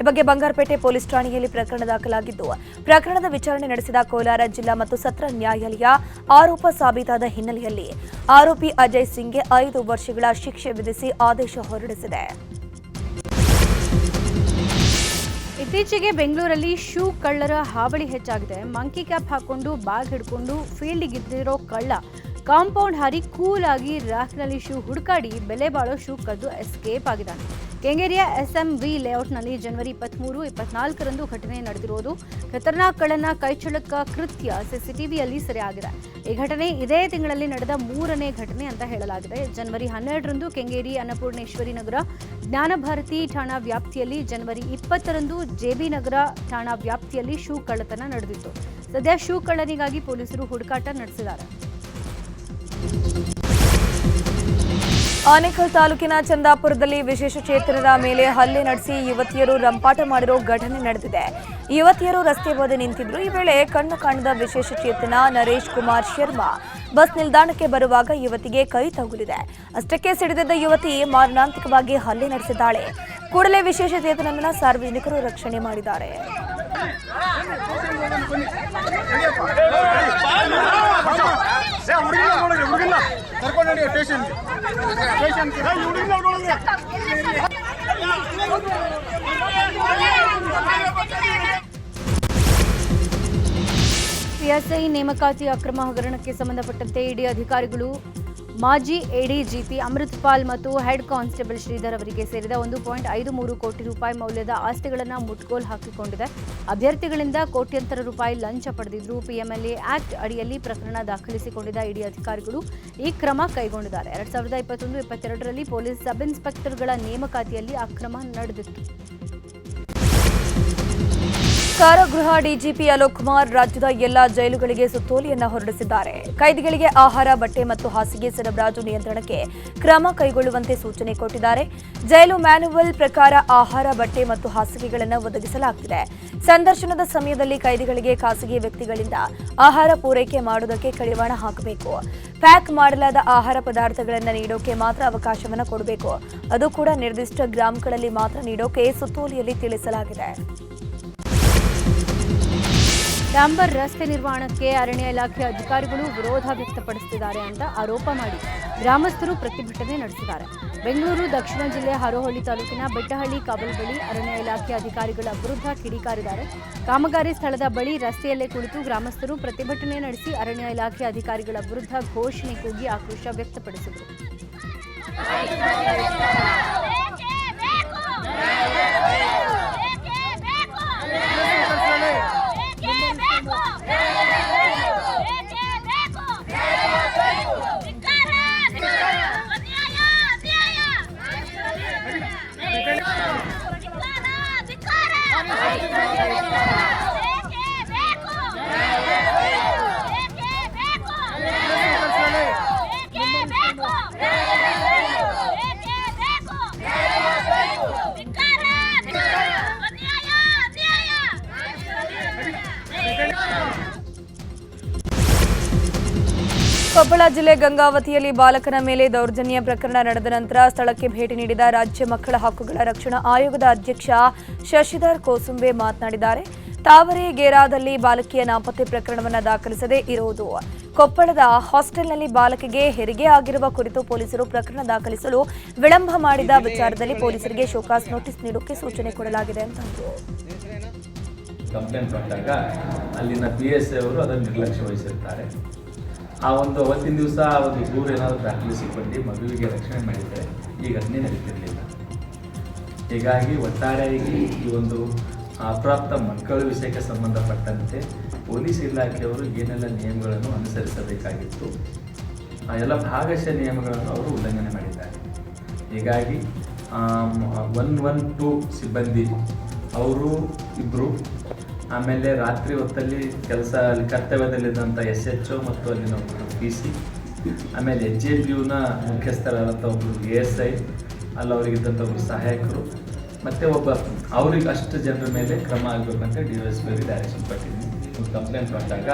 ಈ ಬಗ್ಗೆ ಬಂಗಾರಪೇಟೆ ಪೊಲೀಸ್ ಠಾಣೆಯಲ್ಲಿ ಪ್ರಕರಣ ದಾಖಲಾಗಿದ್ದು, ಪ್ರಕರಣದ ವಿಚಾರಣೆ ನಡೆಸಿದ ಕೋಲಾರ ಜಿಲ್ಲಾ ಮತ್ತು ಸತ್ರ ನ್ಯಾಯಾಲಯ ಆರೋಪ ಸಾಬೀತಾದ ಹಿನ್ನೆಲೆಯಲ್ಲಿ ಆರೋಪಿ ಅಜಯ್ ಸಿಂಗ್ಗೆ ಐದು ವರ್ಷಗಳ ಶಿಕ್ಷೆ ವಿಧಿಸಿ ಆದೇಶ ಹೊರಡಿಸಿದೆ. ಇತ್ತೀಚೆಗೆ ಬೆಂಗಳೂರಲ್ಲಿ ಶೂ ಕಳ್ಳರ ಹಾವಳಿ ಹೆಚ್ಚಾಗಿದೆ. ಮಂಕಿ ಕ್ಯಾಪ್ ಹಾಕೊಂಡು ಬ್ಯಾಗ್ ಹಿಡ್ಕೊಂಡು ಫೀಲ್ಡಿಗಿದ್ದಿರೋ ಕಳ್ಳ ಕಾಂಪೌಂಡ್ ಹಾರಿ ಕೂಲ್ ಆಗಿ ಶೂ ಹುಡುಕಾಡಿ ಬೆಲೆ ಬಾಳೋ ಶೂ ಕದ್ದು ಎಸ್ಕೇಪ್ ಆಗಿದ್ದಾನೆ. ಕೆಂಗೇರಿಯ ಎಸ್ಎಂವಿ ಲೇಔಟ್ನಲ್ಲಿ ಜನವರಿ ಇಪ್ಪತ್ಮೂರು, ಇಪ್ಪತ್ನಾಲ್ಕರಂದು ಘಟನೆ ನಡೆದಿರುವುದು ಖತರ್ನಾಕ್ ಕಳ್ಳನ ಕೈಚಳಕ ಕೃತ್ಯ ಸಿಸಿಟಿವಿಯಲ್ಲಿ ಸೆರೆಯಾಗಿದೆ. ಈ ಘಟನೆ ಇದೇ ತಿಂಗಳಲ್ಲಿ ನಡೆದ ಮೂರನೇ ಘಟನೆ ಅಂತ ಹೇಳಲಾಗಿದೆ. ಜನವರಿ ಹನ್ನೆರಡರಂದು ಕೆಂಗೇರಿ ಅನ್ನಪೂರ್ಣೇಶ್ವರಿ ನಗರ ಜ್ಞಾನಭಾರತಿ ಠಾಣಾ ವ್ಯಾಪ್ತಿಯಲ್ಲಿ ಜನವರಿ ಇಪ್ಪತ್ತರಂದು ಜೆಬಿ ನಗರ ಠಾಣಾ ವ್ಯಾಪ್ತಿಯಲ್ಲಿ ಶೂ ಕಳ್ಳತನ ನಡೆದಿತ್ತು. ಸದ್ಯ ಶೂ ಕಳ್ಳನಿಗಾಗಿ ಪೊಲೀಸರು ಹುಡುಕಾಟ ನಡೆಸಿದ್ದಾರೆ. ಆನೇಕಲ್ ತಾಲೂಕಿನ ಚಂದಾಪುರದಲ್ಲಿ ವಿಶೇಷ ಚೇತನರ ಮೇಲೆ ಹಲ್ಲೆ ನಡೆಸಿ ಯುವತಿಯರು ರಂಪಾಟ ಮಾಡಿರೋ ಘಟನೆ ನಡೆದಿದೆ. ಯುವತಿಯರು ರಸ್ತೆ ಬದಿ ನಿಂತಿದ್ರು. ಈ ವೇಳೆ ಕಣ್ಣು ಕಾಣದ ವಿಶೇಷ ಚೇತನ ನರೇಶ್ ಕುಮಾರ್ ಶರ್ಮಾ ಬಸ್ ನಿಲ್ದಾಣಕ್ಕೆ ಬರುವಾಗ ಯುವತಿಗೆ ಕೈ ತಗುಲಿದೆ. ಅಷ್ಟಕ್ಕೆ ಸಿಡಿದಿದ್ದ ಯುವತಿ ಮಾರಣಾಂತಿಕವಾಗಿ ಹಲ್ಲೆ ನಡೆಸಿದ್ದಾಳೆ. ಕೂಡಲೇ ವಿಶೇಷ ಚೇತನನ್ನ ಸಾರ್ವಜನಿಕರು ರಕ್ಷಣೆ ಮಾಡಿದ್ದಾರೆ. ಪಿಎಸ್ಐ ನೇಮಕಾತಿ ಅಕ್ರಮ ಹಗರಣಕ್ಕೆ ಸಂಬಂಧಪಟ್ಟಂತೆ ಇಡಿ ಅಧಿಕಾರಿಗಳು ಮಾಜಿ ಎಡಿಜಿಪಿ ಅಮೃತ್ಪಾಲ್ ಮತ್ತು ಹೆಡ್ ಕಾನ್ಸ್ಟೇಬಲ್ ಶ್ರೀಧರ್ ಅವರಿಗೆ ಸೇರಿದ ಒಂದು ಪಾಯಿಂಟ್ ಐದು ಮೂರು ಕೋಟಿ ರೂಪಾಯಿ ಮೌಲ್ಯದ ಆಸ್ತಿಗಳನ್ನು ಮುಟ್ಗೋಲ್ ಹಾಕಿಕೊಂಡಿದೆ. ಅಭ್ಯರ್ಥಿಗಳಿಂದ ಕೋಟ್ಯಂತರ ರೂಪಾಯಿ ಲಂಚ ಪಡೆದಿದ್ರು. ಪಿಎಂಎಲ್ಎ ಆಕ್ಟ್ ಅಡಿಯಲ್ಲಿ ಪ್ರಕರಣ ದಾಖಲಿಸಿಕೊಂಡಿದ್ದ ಇಡಿ ಅಧಿಕಾರಿಗಳು ಈ ಕ್ರಮ ಕೈಗೊಂಡಿದ್ದಾರೆ. ಎರಡ್ ಸಾವಿರದ ಇಪ್ಪತ್ತೊಂದು, ಇಪ್ಪತ್ತೆರಡರಲ್ಲಿ ಪೊಲೀಸ್ ಸಬ್ ಇನ್ಸ್ಪೆಕ್ಟರ್ಗಳ ನೇಮಕಾತಿಯಲ್ಲಿ ಅಕ್ರಮ ನಡೆದಿತ್ತು. ಕಾರಾಗೃಹ ಡಿಜಿಪಿ ಅಲೋಕ್ ಕುಮಾರ್ ರಾಜ್ಯದ ಎಲ್ಲಾ ಜೈಲುಗಳಿಗೆ ಸುತ್ತೋಲೆಯನ್ನು ಹೊರಡಿಸಿದ್ದಾರೆ. ಕೈದಿಗಳಿಗೆ ಆಹಾರ, ಬಟ್ಟೆ ಮತ್ತು ಹಾಸಿಗೆ ಸರಬರಾಜು ನಿಯಂತ್ರಣಕ್ಕೆ ಕ್ರಮ ಕೈಗೊಳ್ಳುವಂತೆ ಸೂಚನೆ ಕೊಟ್ಟಿದ್ದಾರೆ. ಜೈಲು ಮ್ಯಾನುವಲ್ ಪ್ರಕಾರ ಆಹಾರ, ಬಟ್ಟೆ ಮತ್ತು ಹಾಸಿಗೆಗಳನ್ನು ಒದಗಿಸಲಾಗುತ್ತಿದೆ ಸಂದರ್ಶನದ ಸಮಯದಲ್ಲಿ ಕೈದಿಗಳಿಗೆ ಖಾಸಗಿ ವ್ಯಕ್ತಿಗಳಿಂದ ಆಹಾರ ಪೂರೈಕೆ ಮಾಡುವುದಕ್ಕೆ ಕಡಿವಾಣ ಹಾಕಬೇಕು. ಪ್ಯಾಕ್ ಮಾಡಲಾದ ಆಹಾರ ಪದಾರ್ಥಗಳನ್ನು ನೀಡೋಕೆ ಮಾತ್ರ ಅವಕಾಶವನ್ನು ಕೊಡಬೇಕು. ಅದು ಕೂಡ ನಿರ್ದಿಷ್ಟ ಗ್ರಾಮಗಳಲ್ಲಿ ಮಾತ್ರ ನೀಡೋಕೆ ಸುತ್ತೋಲೆಯಲ್ಲಿ ತಿಳಿಸಲಾಗಿದೆ. ಡಾಂಬರ್ ರಸ್ತೆ ನಿರ್ಮಾಣಕ್ಕೆ ಅರಣ್ಯ ಇಲಾಖೆ ಅಧಿಕಾರಿಗಳು ವಿರೋಧ ವ್ಯಕ್ತಪಡಿಸುತ್ತಿದ್ದಾರೆ ಅಂತ ಆರೋಪ ಮಾಡಿ ಗ್ರಾಮಸ್ಥರು ಪ್ರತಿಭಟನೆ ನಡೆಸಿದ್ದಾರೆ ಬೆಂಗಳೂರು ದಕ್ಷಿಣ ಜಿಲ್ಲೆ ಹರೋಹಳ್ಳಿ ತಾಲೂಕಿನ ಬೆಟ್ಟಹಳ್ಳಿ ಕಾಬಲ್ ಬಳಿ ಅರಣ್ಯ ಇಲಾಖೆ ಅಧಿಕಾರಿಗಳ ವಿರುದ್ಧ ಕಿಡಿಕಾರಿದ್ದಾರೆ ಕಾಮಗಾರಿ ಸ್ಥಳದ ಬಳಿ ರಸ್ತೆಯಲ್ಲೇ ಕುಳಿತು ಗ್ರಾಮಸ್ಥರು ಪ್ರತಿಭಟನೆ ನಡೆಸಿ ಅರಣ್ಯ ಇಲಾಖೆ ಅಧಿಕಾರಿಗಳ ವಿರುದ್ಧ ಘೋಷಣೆ ಕೂಗಿ ಆಕ್ರೋಶ ವ್ಯಕ್ತಪಡಿಸಿದರು ಕೊಪ್ಪಳ ಜಿಲ್ಲೆ ಗಂಗಾವತಿಯಲ್ಲಿ ಬಾಲಕನ ಮೇಲೆ ದೌರ್ಜನ್ಯ ಪ್ರಕರಣ ನಡೆದ ನಂತರ ಸ್ಥಳಕ್ಕೆ ಭೇಟಿ ನೀಡಿದ ರಾಜ್ಯ ಮಕ್ಕಳ ಹಕ್ಕುಗಳ ರಕ್ಷಣಾ ಆಯೋಗದ ಅಧ್ಯಕ್ಷ ಶಶಿಧರ್ ಕೋಸುಂಬೆ ಮಾತನಾಡಿದ್ದಾರೆ. ತಾವರೆ ಗೇರಾದಲ್ಲಿ ಬಾಲಕಿಯ ನಾಪತ್ತೆ ಪ್ರಕರಣವನ್ನು ದಾಖಲಿಸದೇ ಇರುವುದು. ಕೊಪ್ಪಳದ ಹಾಸ್ಟೆಲ್ನಲ್ಲಿ ಬಾಲಕಿಗೆ ಹೆರಿಗೆ ಆಗಿರುವ ಕುರಿತು ಪೊಲೀಸರು ಪ್ರಕರಣ ದಾಖಲಿಸಲು ವಿಳಂಬ ಮಾಡಿದ ವಿಚಾರದಲ್ಲಿ ಪೊಲೀಸರಿಗೆ ಶೋಕಾಸ್ ನೋಟಿಸ್ ನೀಡೋಕೆ ಸೂಚನೆ ಕೊಡಲಾಗಿದೆ ಅಂತಂದರು ಕಂಪ್ಲೇಂಟ್ ಕೊಟ್ಟಾಗ ಅಲ್ಲಿನ ಪಿ ಎಸ್ ಅವರು ಅದನ್ನು ನಿರ್ಲಕ್ಷ್ಯ ವಹಿಸಿರ್ತಾರೆ. ಆ ಒಂದು ಅವತ್ತಿನ ದಿವಸ ಒಂದು ದೂರ ಏನಾದರೂ ದಾಖಲಿಸಿಕೊಂಡು ಮಗುವಿಗೆ ರಕ್ಷಣೆ ಮಾಡಿದರೆ ಈ ಅದನ್ನೇ ನಡೀತಿರಲಿಲ್ಲ. ಹೀಗಾಗಿ ಒಟ್ಟಾರೆಯಾಗಿ ಈ ಒಂದು ಅಪ್ರಾಪ್ತ ಮಕ್ಕಳ ವಿಷಯಕ್ಕೆ ಸಂಬಂಧಪಟ್ಟಂತೆ ಪೊಲೀಸ್ ಇಲಾಖೆಯವರು ಏನೆಲ್ಲ ನಿಯಮಗಳನ್ನು ಅನುಸರಿಸಬೇಕಾಗಿತ್ತು, ಆ ಎಲ್ಲ ಭಾಗಶಃ ನಿಯಮಗಳನ್ನು ಅವರು ಉಲ್ಲಂಘನೆ ಮಾಡಿದ್ದಾರೆ. ಹೀಗಾಗಿ ಒನ್ ಒನ್ ಟೂ ಸಿಬ್ಬಂದಿ ಅವರು ಇಬ್ಬರು ಆಮೇಲೆ ರಾತ್ರಿ ಹೊತ್ತಲ್ಲಿ ಕೆಲಸ ಅಲ್ಲಿ ಕರ್ತವ್ಯದಲ್ಲಿದ್ದಂಥ ಎಸ್ ಎಚ್ ಒ ಮತ್ತು ಅಲ್ಲಿನ ಒಬ್ಬರು ಪಿ ಸಿ, ಆಮೇಲೆ ಎಚ್ ಎ ಪಿ ಯುನ ಮುಖ್ಯಸ್ಥರಾದಂಥ ಒಬ್ಬರು ಎ ಎಸ್ ಐ ಅಲ್ಲಿ ಅವರಿಗಿದ್ದಂಥ ಒಬ್ಬರು ಸಹಾಯಕರು, ಮತ್ತು ಒಬ್ಬ ಅವ್ರಿಗೆ ಅಷ್ಟು ಜನರ ಮೇಲೆ ಕ್ರಮ ಆಗಬೇಕಂತ ಡಿ ಎಸ್ ಪಿ ಅವರಿಗೆ ಡೈರೆಕ್ಷನ್ ಕೊಟ್ಟಿದ್ದೀನಿ. ಕಂಪ್ಲೇಂಟ್ ಬಂದಾಗ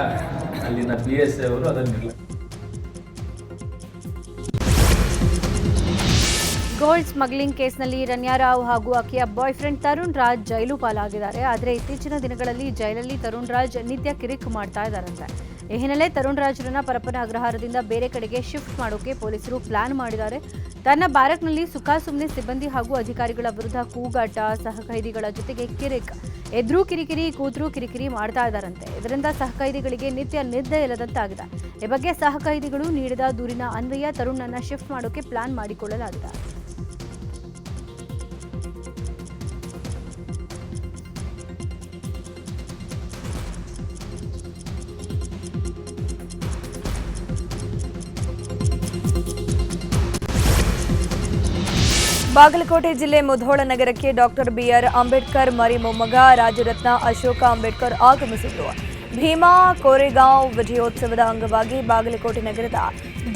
ಅಲ್ಲಿನ ಪಿ ಎಸ್ ಐ ಅವರು ಅದನ್ನು ಗೋಲ್ಡ್ ಸ್ಮಗ್ಲಿಂಗ್ ಕೇಸ್ನಲ್ಲಿ ರನ್ಯಾರಾವ್ ಹಾಗೂ ಆಕೆಯ ಬಾಯ್ ಫ್ರೆಂಡ್ ತರುಣ್ ರಾಜ್ ಜೈಲು ಪಾಲಾಗಿದ್ದಾರೆ. ಆದರೆ ಇತ್ತೀಚಿನ ದಿನಗಳಲ್ಲಿ ಜೈಲಲ್ಲಿ ತರುಣ್ ರಾಜ್ ನಿತ್ಯ ಕಿರಿಕ್ ಮಾಡ್ತಾ ಇದ್ದಾರಂತೆ. ಈ ಹಿನ್ನೆಲೆ ತರುಣ್ ರಾಜ್ರನ್ನ ಪರಪ್ಪನ ಅಗ್ರಹಾರದಿಂದ ಬೇರೆ ಕಡೆಗೆ ಶಿಫ್ಟ್ ಮಾಡೋಕೆ ಪೊಲೀಸರು ಪ್ಲಾನ್ ಮಾಡಿದ್ದಾರೆ. ತನ್ನ ಬ್ಯಾರಕ್ನಲ್ಲಿ ಸುಖಾಸುಮ್ನೆ ಸಿಬ್ಬಂದಿ ಹಾಗೂ ಅಧಿಕಾರಿಗಳ ವಿರುದ್ಧ ಕೂಗಾಟ ಸಹಕೈದಿಗಳ ಜೊತೆಗೆ ಕಿರಿಕ್, ಎದ್ರೂ ಕಿರಿಕಿರಿ ಕೂತರು ಕಿರಿಕಿರಿ ಮಾಡ್ತಾ ಇದ್ದಾರಂತೆ. ಇದರಿಂದ ಸಹಕೈದಿಗಳಿಗೆ ನಿತ್ಯ ನಿದ್ದೆ ಇಲ್ಲದಂತಾಗಿದೆ ಈ ಬಗ್ಗೆ ಸಹಕೈದಿಗಳು ನೀಡಿದ ದೂರಿನ ಅನ್ವಯ ತರುಣ್ನನ್ನ ಶಿಫ್ಟ್ ಮಾಡೋಕೆ ಪ್ಲಾನ್ ಮಾಡಿಕೊಳ್ಳಲಾಗಿದೆ. ಬಾಗಲಕೋಟೆ ಜಿಲ್ಲೆ ಮುಧೋಳ ನಗರಕ್ಕೆ ಡಾಕ್ಟರ್ ಬಿಆರ್ ಅಂಬೇಡ್ಕರ್ ಮರಿ ಮೊಮ್ಮಗ ರಾಜರತ್ನ ಅಶೋಕ ಅಂಬೇಡ್ಕರ್ ಆಗಮಿಸಿದರು ಭೀಮಾ ಕೋರೆಗಾಂವ್ ವಿಜಯೋತ್ಸವದ ಅಂಗವಾಗಿ ಬಾಗಲಕೋಟೆ ನಗರದ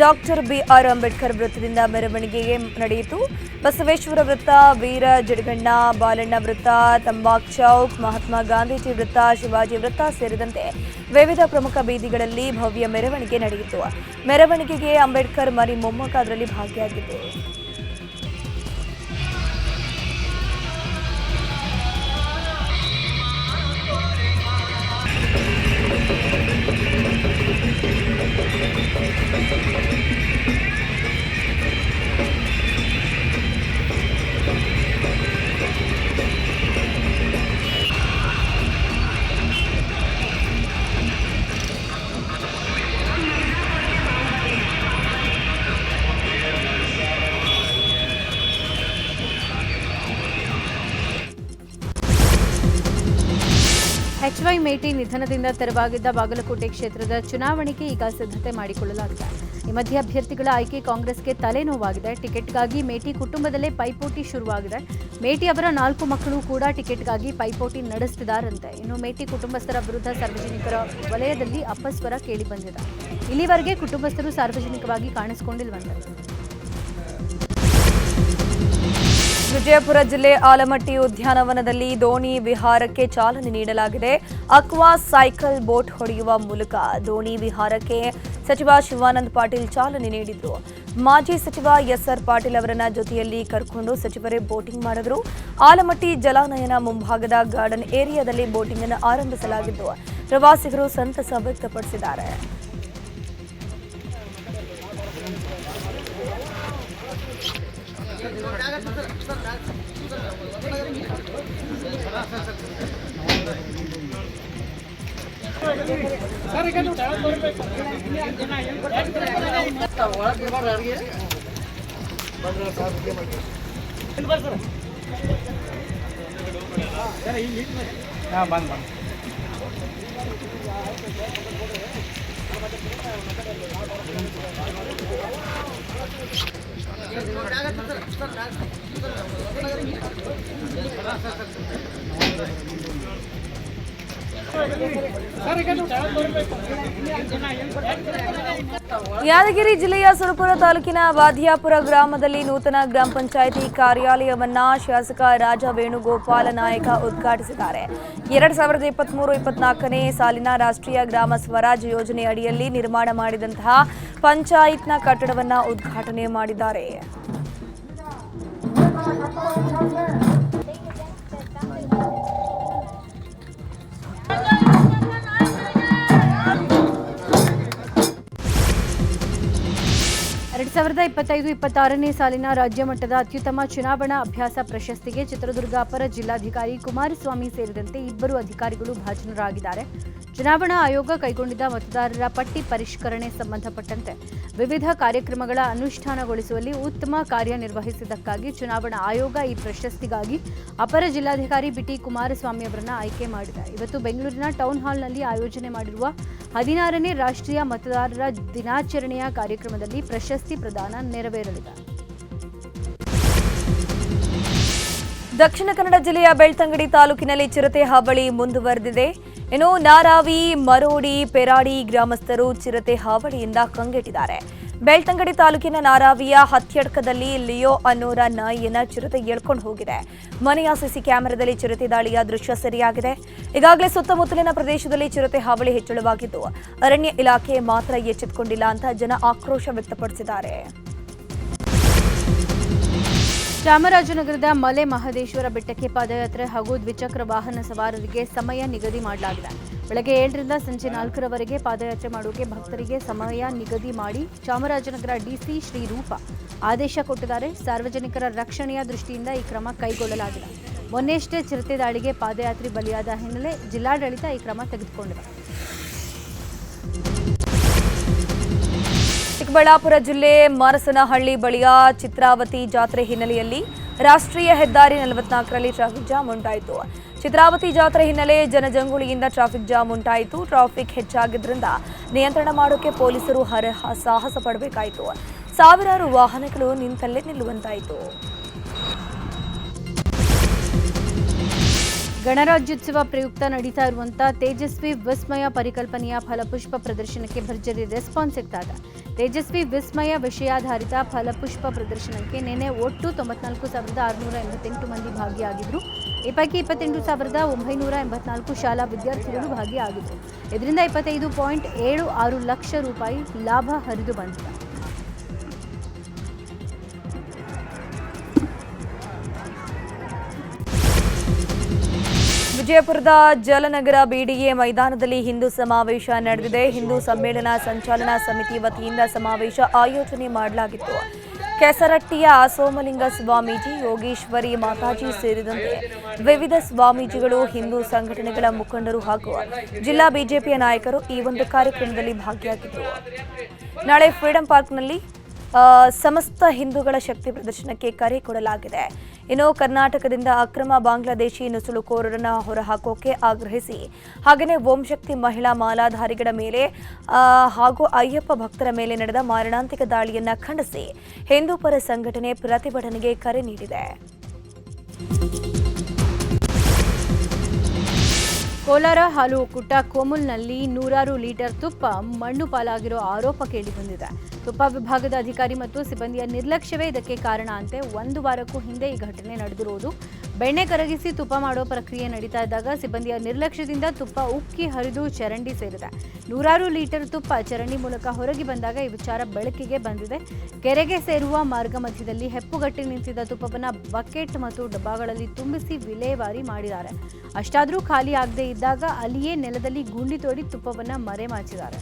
ಡಾಕ್ಟರ್ ಬಿಆರ್ ಅಂಬೇಡ್ಕರ್ ವೃತ್ತದಿಂದ ಮೆರವಣಿಗೆಗೆ ನಡೆಯಿತು. ಬಸವೇಶ್ವರ ವೃತ್ತ, ವೀರ ಜಡಗಣ್ಣ, ಬಾಲಣ್ಣ ವೃತ್ತ, ತಂಬಾಕ್ ಚೌಕ್, ಮಹಾತ್ಮ ಗಾಂಧೀಜಿ ವೃತ್ತ, ಶಿವಾಜಿ ವೃತ್ತ ಸೇರಿದಂತೆ ವಿವಿಧ ಪ್ರಮುಖ ಬೀದಿಗಳಲ್ಲಿ ಭವ್ಯ ಮೆರವಣಿಗೆ ನಡೆಯಿತು. ಮೆರವಣಿಗೆಗೆ ಅಂಬೇಡ್ಕರ್ ಮರಿ ಮೊಮ್ಮಗ ಅದರಲ್ಲಿ ಭಾಗಿಯಾಗಿದ್ದರು. ಮೇಟಿ ನಿಧನದಿಂದ ತೆರವಾಗಿದ್ದ ಬಾಗಲಕೋಟೆ ಕ್ಷೇತ್ರದ ಚುನಾವಣೆಗೆ ಈಗ ಸಿದ್ಧತೆ ಮಾಡಿಕೊಳ್ಳಲಾಗಿದೆ. ಈ ಮಧ್ಯೆ ಅಭ್ಯರ್ಥಿಗಳ ಆಯ್ಕೆ ಕಾಂಗ್ರೆಸ್ಗೆ ತಲೆನೋವಾಗಿದೆ. ಟಿಕೆಟ್ಗಾಗಿ ಮೇಟಿ ಕುಟುಂಬದಲ್ಲೇ ಪೈಪೋಟಿ ಶುರುವಾಗಿದೆ. ಮೇಟಿ ಅವರ ನಾಲ್ಕು ಮಕ್ಕಳು ಕೂಡ ಟಿಕೆಟ್ಗಾಗಿ ಪೈಪೋಟಿ ನಡೆಸಿದಾರಂತೆ ಇನ್ನು ಮೇಟಿ ಕುಟುಂಬಸ್ಥರ ವಿರುದ್ಧ ಸಾರ್ವಜನಿಕರ ವಲಯದಲ್ಲಿ ಅಪಸ್ವರ ಕೇಳಿಬಂದಿದೆ. ಇಲ್ಲಿವರೆಗೆ ಕುಟುಂಬಸ್ಥರು ಸಾರ್ವಜನಿಕವಾಗಿ ಕಾಣಿಸಿಕೊಂಡಿಲ್ವಂತೆ. ವಿಜಯಪುರ ಜಿಲ್ಲೆ ಆಲಮಟ್ಟಿ ಉದ್ಯಾನವನದಲ್ಲಿ ದೋಣಿ ವಿಹಾರಕ್ಕೆ ಚಾಲನೆ ನೀಡಲಾಗಿದೆ. ಅಕ್ವಾ ಸೈಕಲ್ ಬೋಟ್ ಹೊಡೆಯುವ ಮೂಲಕ ದೋಣಿ ವಿಹಾರಕ್ಕೆ ಸಚಿವ ಶಿವಾನಂದ ಪಾಟೀಲ್ ಚಾಲನೆ ನೀಡಿದ್ರು. ಮಾಜಿ ಸಚಿವ ಎಸ್ಆರ್ ಪಾಟೀಲ್ ಅವರನ್ನ ಜೊತೆಯಲ್ಲಿ ಕರ್ಕೊಂಡು ಸಚಿವರೇ ಬೋಟಿಂಗ್ ಮಾಡಿದ್ರು. ಆಲಮಟ್ಟಿ ಜಲಾನಯನ ಮುಂಭಾಗದ ಗಾರ್ಡನ್ ಏರಿಯಾದಲ್ಲಿ ಬೋಟಿಂಗ್ ಅನ್ನು ಆರಂಭಿಸಲಾಗಿದ್ದು, ಪ್ರವಾಸಿಗರು ಸಂತಸ ವ್ಯಕ್ತಪಡಿಸಿದ್ದಾರೆ. ಹಾಂ ಬಂದು ಬಂದು ಯಾದಗಿರಿ ಜಿಲ್ಲೆಯ ಸುರಪುರ ತಾಲೂಕಿನ ವಾದಿಯಾಪುರ ಗ್ರಾಮದಲ್ಲಿ ನೂತನ ಗ್ರಾಮ ಪಂಚಾಯಿತಿ ಕಾರ್ಯಾಲಯವನ್ನ ಶಾಸಕ ರಾಜ ವೇಣುಗೋಪಾಲ ನಾಯಕ ಉದ್ಘಾಟಿಸಿದ್ದಾರೆ. ಎರಡ್ ಸಾವಿರದ ಇಪ್ಪತ್ಮೂರು ಇಪ್ಪತ್ನಾಲ್ಕನೇ ಸಾಲಿನ ರಾಷ್ಟ್ರೀಯ ಗ್ರಾಮ ಸ್ವರಾಜ್ ಯೋಜನೆ ಅಡಿಯಲ್ಲಿ ನಿರ್ಮಾಣ ಮಾಡಿದಂತಹ ಪಂಚಾಯತ್ನ ಕಟ್ಟಡವನ್ನ ಉದ್ಘಾಟನೆ ಮಾಡಿದ್ದಾರೆ. ಎರಡ್ ಸಾವಿರದ ಇಪ್ಪತ್ತೈದು, ಇಪ್ಪತ್ತಾರನೇ ಸಾಲಿನ ರಾಜ್ಯ ಮಟ್ಟದ ಅತ್ಯುತ್ತಮ ಚುನಾವಣಾ ಅಭ್ಯಾಸ ಪ್ರಶಸ್ತಿಗೆ ಚಿತ್ರದುರ್ಗ ಅಪರ ಜಿಲ್ಲಾಧಿಕಾರಿ ಕುಮಾರಸ್ವಾಮಿ ಸೇರಿದಂತೆ ಇಬ್ಬರು ಅಧಿಕಾರಿಗಳು ಭಾಜನರಾಗಿದ್ದಾರೆ. ಚುನಾವಣಾ ಆಯೋಗ ಕೈಗೊಂಡಿದ್ದ ಮತದಾರರ ಪಟ್ಟಿ ಪರಿಷ್ಕರಣೆ ಸಂಬಂಧಪಟ್ಟಂತೆ ವಿವಿಧ ಕಾರ್ಯಕ್ರಮಗಳ ಅನುಷ್ಠಾನಗೊಳಿಸುವಲ್ಲಿ ಉತ್ತಮ ಕಾರ್ಯನಿರ್ವಹಿಸಿದ್ದಕ್ಕಾಗಿ ಚುನಾವಣಾ ಆಯೋಗ ಈ ಪ್ರಶಸ್ತಿಗಾಗಿ ಅಪರ ಜಿಲ್ಲಾಧಿಕಾರಿ ಬಿಟಿ ಕುಮಾರಸ್ವಾಮಿ ಅವರನ್ನು ಆಯ್ಕೆ ಮಾಡಿದೆ. ಇವತ್ತು ಬೆಂಗಳೂರಿನ ಟೌನ್ ಹಾಲ್ನಲ್ಲಿ ಆಯೋಜನೆ ಮಾಡಿರುವ ಹದಿನಾರನೇ ರಾಷ್ಟ್ರೀಯ ಮತದಾರರ ದಿನಾಚರಣೆಯ ಕಾರ್ಯಕ್ರಮದಲ್ಲಿ ಪ್ರಶಸ್ತಿ ಪ್ರದಾನ ನೆರವೇರಲಿದೆ. ದಕ್ಷಿಣ ಕನ್ನಡ ಜಿಲ್ಲೆಯ ಬೆಳ್ತಂಗಡಿ ತಾಲೂಕಿನಲ್ಲಿ ಚಿರತೆ ಹಾವಳಿ ಮುಂದುವರೆದಿದೆ. ಇನ್ನು ನಾರಾವಿ, ಮರೋಡಿ, ಪೆರಾಡಿ ಗ್ರಾಮಸ್ಥರು ಚಿರತೆ ಹಾವಳಿಯಿಂದ ಕಂಗೆಟ್ಟಿದ್ದಾರೆ. ಬೆಳ್ತಂಗಡಿ ತಾಲೂಕಿನ ನಾರಾವಿಯ ಹತ್ಯಡ್ಕದಲ್ಲಿ ಲಿಯೋ ಅನ್ನೋರ ನಾಯಿಯನ್ನ ಚಿರತೆ ಎಳ್ಕೊಂಡು ಹೋಗಿದೆ. ಮನೆಯ ಸಿಸಿ ಕ್ಯಾಮೆರಾದಲ್ಲಿ ಚಿರತೆ ದಾಳಿಯ ದೃಶ್ಯ ಸೆರೆಯಾಗಿದೆ. ಈಗಾಗಲೇ ಸುತ್ತಮುತ್ತಲಿನ ಪ್ರದೇಶದಲ್ಲಿ ಚಿರತೆ ಹಾವಳಿ ಹೆಚ್ಚಳವಾಗಿದ್ದು, ಅರಣ್ಯ ಇಲಾಖೆ ಮಾತ್ರ ಎಚ್ಚೆತ್ತುಕೊಂಡಿಲ್ಲ ಅಂತ ಜನ ಆಕ್ರೋಶ ವ್ಯಕ್ತಪಡಿಸಿದ್ದಾರೆ. ಚಾಮರಾಜನಗರದ ಮಲೆ ಮಹದೇಶ್ವರ ಬೆಟ್ಟಕ್ಕೆ ಪಾದಯಾತ್ರೆ ಹಾಗೂ ದ್ವಿಚಕ್ರ ವಾಹನ ಸವಾರರಿಗೆ ಸಮಯ ನಿಗದಿ ಮಾಡಲಾಗಿದೆ. ಬೆಳಗ್ಗೆ ಏಳರಿಂದ ಸಂಜೆ ನಾಲ್ಕರವರೆಗೆ ಪಾದಯಾತ್ರೆ ಮಾಡೋಕೆ ಭಕ್ತರಿಗೆ ಸಮಯ ನಿಗದಿ ಮಾಡಿ ಚಾಮರಾಜನಗರ ಡಿಸಿ ಶ್ರೀರೂಪ ಆದೇಶ ಕೊಟ್ಟಿದ್ದಾರೆ. ಸಾರ್ವಜನಿಕರ ರಕ್ಷಣೆಯ ದೃಷ್ಟಿಯಿಂದ ಈ ಕ್ರಮ ಕೈಗೊಳ್ಳಲಾಗಿದೆ. ಮೊನ್ನೆಯಷ್ಟೇ ಚಿರತೆ ದಾಳಿಗೆ ಪಾದಯಾತ್ರೆ ಬಲಿಯಾದ ಹಿನ್ನೆಲೆ ಜಿಲ್ಲಾಡಳಿತ ಈ ಕ್ರಮ ತೆಗೆದುಕೊಂಡಿದೆ. ಚಿಕ್ಕಬಳ್ಳಾಪುರ ಜಿಲ್ಲೆ ಮಾರಸನಹಳ್ಳಿ ಬಳಿಯ ಚಿತ್ರಾವತಿ ಜಾತ್ರೆ ಹಿನ್ನೆಲೆಯಲ್ಲಿ ರಾಷ್ಟ್ರೀಯ ಹೆದ್ದಾರಿ ನಲವತ್ನಾಲ್ಕರಲ್ಲಿ ಟ್ರಾಫಿಕ್ ಜಾಮ್ ಉಂಟಾಯಿತು. ಚಿತ್ರಾವತಿ ಜಾತ್ರೆ ಹಿನ್ನೆಲೆ ಜನಜಂಗುಳಿಯಿಂದ ಟ್ರಾಫಿಕ್ ಜಾಮ್ ಉಂಟಾಯಿತು. ಟ್ರಾಫಿಕ್ ಹೆಚ್ಚಾಗಿದ್ದರಿಂದ ನಿಯಂತ್ರಣ ಮಾಡೋಕೆ ಪೊಲೀಸರು ಹರ ಸಾಹಸ ಪಡಬೇಕಾಯಿತು. ಸಾವಿರಾರು ವಾಹನಗಳು ನಿಂತಲ್ಲೇ ನಿಲ್ಲುವಂತಾಯಿತು. ಗಣರಾಜ್ಯೋತ್ಸವ ಪ್ರಯುಕ್ತ ನಡೀತಾ ಇರುವಂತಹ ತೇಜಸ್ವಿ ವಿಸ್ಮಯ ಪರಿಕಲ್ಪನೆಯ ಫಲಪುಷ್ಪ ಪ್ರದರ್ಶನಕ್ಕೆ ಭರ್ಜರಿ ರೆಸ್ಪಾನ್ಸ್ ಸಿಗ್ತಾ ಇದೆ ತೇಜಸ್ವಿ ವಿಸ್ಮಯ ವಿಷಯಾಧಾರಿತ ಫಲಪುಷ್ಪ ಪ್ರದರ್ಶನಕ್ಕೆ ನಿನ್ನೆ ಒಟ್ಟು ತೊಂಬತ್ನಾಲ್ಕು ಸಾವಿರದ ಆರುನೂರ ಎಂಬತ್ತೆಂಟು ಮಂದಿ ಭಾಗಿಯಾಗಿದ್ದರು ಈ ಪೈಕಿ ಇಪ್ಪತ್ತೆಂಟು ಸಾವಿರದ ಒಂಬೈನೂರ ಎಂಬತ್ನಾಲ್ಕು ಶಾಲಾ ವಿದ್ಯಾರ್ಥಿಗಳು ಭಾಗಿಯಾಗಿದ್ದರು ಇದರಿಂದ ಇಪ್ಪತ್ತೈದು ಪಾಯಿಂಟ್ ಏಳು ಆರು ಲಕ್ಷ ರೂಪಾಯಿ ಲಾಭ ಹರಿದು ಬಂದಿದೆ. ವಿಜಯಪುರದ ಜಲನಗರ ಬಿಡಿಎ ಮೈದಾನದಲ್ಲಿ ಹಿಂದೂ ಸಮಾವೇಶ ನಡೆದಿದೆ. ಹಿಂದೂ ಸಮ್ಮೇಳನ ಸಂಚಾಲನಾ ಸಮಿತಿ ವತಿಯಿಂದ ಸಮಾವೇಶ ಆಯೋಜನೆ ಮಾಡಲಾಗಿತ್ತು. ಕೆಸರಟ್ಟಿಯ ಸೋಮಲಿಂಗ ಸ್ವಾಮೀಜಿ, ಯೋಗೇಶ್ವರಿ ಮಾತಾಜಿ ಸೇರಿದಂತೆ ವಿವಿಧ ಸ್ವಾಮೀಜಿಗಳು, ಹಿಂದೂ ಸಂಘಟನೆಗಳ ಮುಖಂಡರು ಹಾಗೂ ಜಿಲ್ಲಾ ಬಿಜೆಪಿಯ ನಾಯಕರು ಈ ಒಂದು ಕಾರ್ಯಕ್ರಮದಲ್ಲಿ ಭಾಗಿಯಾಗಿದ್ದರು. ನಾಳೆ ಫ್ರೀಡಂ ಪಾರ್ಕ್ನಲ್ಲಿ ಸಮಸ್ತ ಹಿಂದೂಗಳ ಶಕ್ತಿ ಪ್ರದರ್ಶನಕ್ಕೆ ಕರೆ ಕೊಡಲಾಗಿದೆ. ಇನ್ನು ಕರ್ನಾಟಕದಿಂದ ಅಕ್ರಮ ಬಾಂಗ್ಲಾದೇಶಿ ನುಸುಳುಕೋರರನ್ನ ಹೊರಹಾಕೋಕೆ ಆಗ್ರಹಿಸಿ. ಹಾಗೆಯೇ ಓಂಶಕ್ತಿ ಮಹಿಳಾ ಮಾಲಾಧಾರಿಗಳ ಮೇಲೆ ಹಾಗೂ ಅಯ್ಯಪ್ಪ ಭಕ್ತರ ಮೇಲೆ ನಡೆದ ಮಾರಣಾಂತಿಕ ದಾಳಿಯನ್ನ ಖಂಡಿಸಿ ಹಿಂದೂ ಪರ ಸಂಘಟನೆ ಪ್ರತಿಭಟನೆಗೆ ಕರೆ ನೀಡಿದೆ. ಕೋಲಾರ ಹಾಲು ಒಕ್ಕೂಟ ಕೋಮುಲ್ನಲ್ಲಿ ನೂರಾರು ಲೀಟರ್ ತುಪ್ಪ ಮಣ್ಣು ಪಾಲಾಗಿರೋ ಆರೋಪ ಕೇಳಿಬಂದಿದೆ ತುಪ್ಪ ವಿಭಾಗದ ಅಧಿಕಾರಿ ಮತ್ತು ಸಿಬ್ಬಂದಿಯ ನಿರ್ಲಕ್ಷ್ಯವೇ ಇದಕ್ಕೆ ಕಾರಣ ಅಂತೆ ಒಂದು ವಾರಕ್ಕೂ ಹಿಂದೆ ಈ ಘಟನೆ ನಡೆದಿರುವುದು ಬೆಣ್ಣೆ ಕರಗಿಸಿ ತುಪ್ಪ ಮಾಡೋ ಪ್ರಕ್ರಿಯೆ ನಡೀತಾ ಇದ್ದಾಗ ಸಿಬ್ಬಂದಿಯ ನಿರ್ಲಕ್ಷ್ಯದಿಂದ ತುಪ್ಪ ಉಕ್ಕಿ ಹರಿದು ಚರಂಡಿ ಸೇರಿದೆ. ನೂರಾರು ಲೀಟರ್ ತುಪ್ಪ ಚರಂಡಿ ಮೂಲಕ ಹೊರಗೆ ಬಂದಾಗ ಈ ವಿಚಾರ ಬೆಳಕಿಗೆ ಬಂದಿದೆ. ಕೆರೆಗೆ ಸೇರುವ ಮಾರ್ಗ ಮಧ್ಯದಲ್ಲಿ ಹೆಪ್ಪುಗಟ್ಟಿ ನಿಂತಿದ್ದ ತುಪ್ಪವನ್ನು ಬಕೆಟ್ ಮತ್ತು ಡಬ್ಬಗಳಲ್ಲಿ ತುಂಬಿಸಿ ವಿಲೇವಾರಿ ಮಾಡಿದ್ದಾರೆ. ಅಷ್ಟಾದರೂ ಖಾಲಿ ಆಗದೆ ಇದ್ದಾಗ ಅಲ್ಲಿಯೇ ನೆಲದಲ್ಲಿ ಗುಂಡಿ ತೋಡಿ ತುಪ್ಪವನ್ನು ಮರೆಮಾಚಿದ್ದಾರೆ.